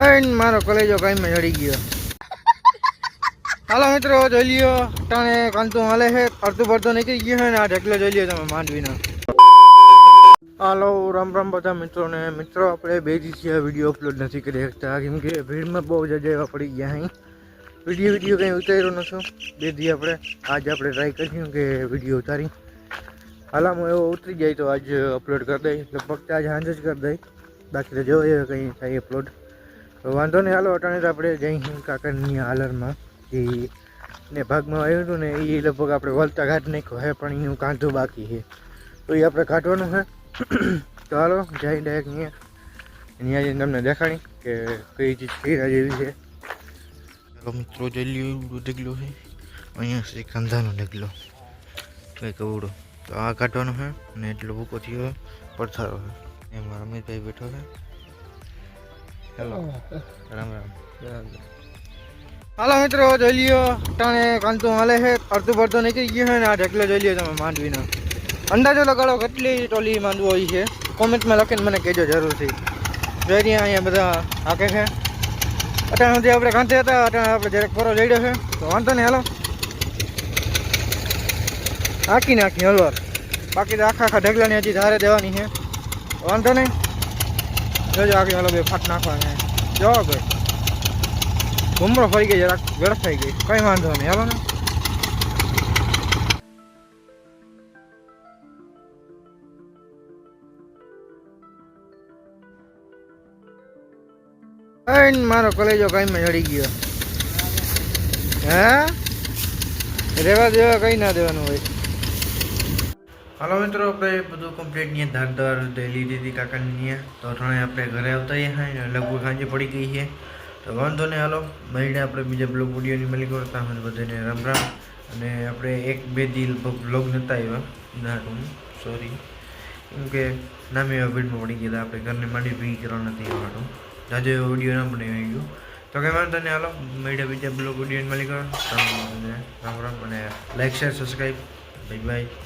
મારો કોલેજો કાંઈ ચડી ગયો. હાલો મિત્રો, જોઈ લ્યો ટાણે કાંતું હાલે છે, અડધું પડતું નીકળી ગયું છે ને, આ ઢેકલો જોઈ લ્યો તમે, માંડવીનો. હાલો, રામ રામ બધા મિત્રોને મિત્રો, આપણે બે દિવસથી આ વીડિયો અપલોડ નથી કરી શકતા, કેમ કે ભીડમાં બહુ જજા એવા પડી ગયા અહીં વીડિયો વીડિયો કંઈ ઉતાર્યો નથી. બે દી આપણે, આજે આપણે ટ્રાય કરીશું કે વીડિયો ઉતારી. હાલામાં એવો ઉતરી જાય તો આજ અપલોડ કરી દઈ, લગભગ આજે સાંજ જ કરી દઈ. બાકી તો જો એ કંઈ થાય અપલોડ તો વાંધો નહીં. હાલો, અટાણે તો આપણે જઈ અહીં કાકાની હાલરમાં. જે ને ભાગમાં આવ્યું હતું ને એ લગભગ આપણે વળતા ઘાટ નાખ્યો હે, પણ એનું કાંધું બાકી છે. તો એ આપણે કાઢવાનું છે. તો હાલો જઈ ડાયરેક્ટ અહીંયા અહીંયા જઈને તમને દેખાડી કે કઈ ચીજ ખીરા જેવી છે. ચાલો મિત્રો જોઈ લ્યો ઢગલો છે. અહીંયા છે કાંધાનો ઢગલો. કઈ કવડો તો આ કાઢવાનો છે અને એટલો ભૂકો થયો, પડથારો છે. એમાં રમેશભાઈ બેઠો છે. હેલો. રામ રામ. હાલો મિત્રો જોઈ લ્યો ટાણે કાંતું હાલે છે અડધું પડતું નીકળી ગયું છે ને આ ઢેકલો જોઈ લ્યો તમે માંડવીનો. અંદાજો લગાડો કેટલી ટોલી માંડવો હોય છે. કોમેન્ટમાં લખીને મને કહેજો જરૂરથી. જોઈ રહ્યા અહીંયા બધા હાકે છે. અત્યારે સુધી આપણે કાંતે હતા અત્યારે આપણે જરાક પરો જડ્યો છે. તો વાંધો નહીં હાલો. હાકી નાખી હલવાર બાકી તો આખા આખા ઢગલાની હજી ધારે દેવાની છે. વાંધો નહીં. જોજો આગળ હાલો બે ફાટ નાખવાના છે. જો ભાઈ. ઘુમરો ફરી ગઈ જરાક વેરફ થઈ ગઈ કઈ વાંધો નહીં, હાલો ને. અઈન મારો કોલેજો કઈ માં ચડી ગયો. હે? રેવા દેવા કઈ ના દેવાનું હોય. હાલો મિત્રો, આપણે બધું કમ્પ્લીટ નહીં ધાર ધાર લઈ દીધી કાકાની તો અઠવાણે આપણે ઘરે આવતા હા લગભગ સાંજે પડી ગઈ છે. તો વાંધો નહીં, હાલો. મળીને આપણે બીજા બ્લોગ વિડીયોની મળી કરતા હોય બધાને રામ રામ. અને આપણે એક બે દી બ્લોગ નહોતા આવ્યા. ના સોરી કેમ કે નામે એવા ભીડમાં પડી ગયા આપણે ઘરને માંડી ભી કરવા નથી આવવાનું આજે એવો વીડિયો ના બનાવી ગયો તો કંઈ વાંધો નહીં, હાલો. મળીને બીજા બ્લોગ વિડીયોની મળી કરો રામ રામ. અને like share subscribe bye bye